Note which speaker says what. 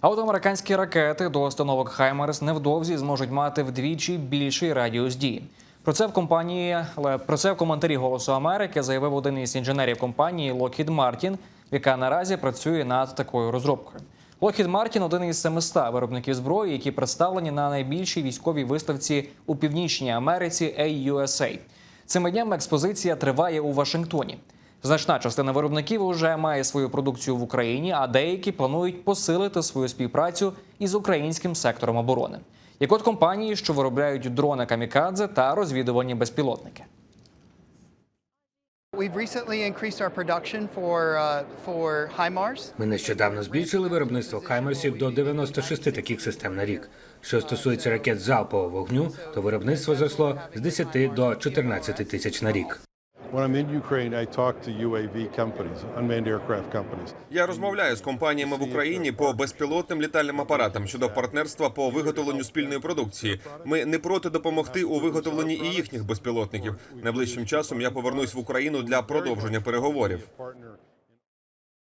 Speaker 1: А от американські ракети до установок Хаймерс невдовзі зможуть мати вдвічі більший радіус дії. Про це в компанії про це в коментарі Голосу Америки заявив один із інженерів компанії Lockheed Martin, яка наразі працює над такою розробкою. Lockheed Martin – один із 700 виробників зброї, які представлені на найбільшій військовій виставці у Північній Америці AUSA. Цими днями експозиція триває у Вашингтоні. Значна частина виробників уже має свою продукцію в Україні, а деякі планують посилити свою співпрацю із українським сектором оборони. Як от компанії, що виробляють дрони камікадзе та розвідувальні безпілотники.
Speaker 2: Uh.
Speaker 3: Ми нещодавно збільшили виробництво хаймерсів до 96 таких систем на рік. Що стосується ракет залпового вогню, то виробництво зросло з 10 до 14 тисяч на рік.
Speaker 4: Я розмовляю з компаніями в Україні по безпілотним літальним апаратам щодо партнерства по виготовленню спільної продукції. Ми не проти допомогти у виготовленні і їхніх безпілотників. Найближчим часом я повернусь в Україну для продовження переговорів.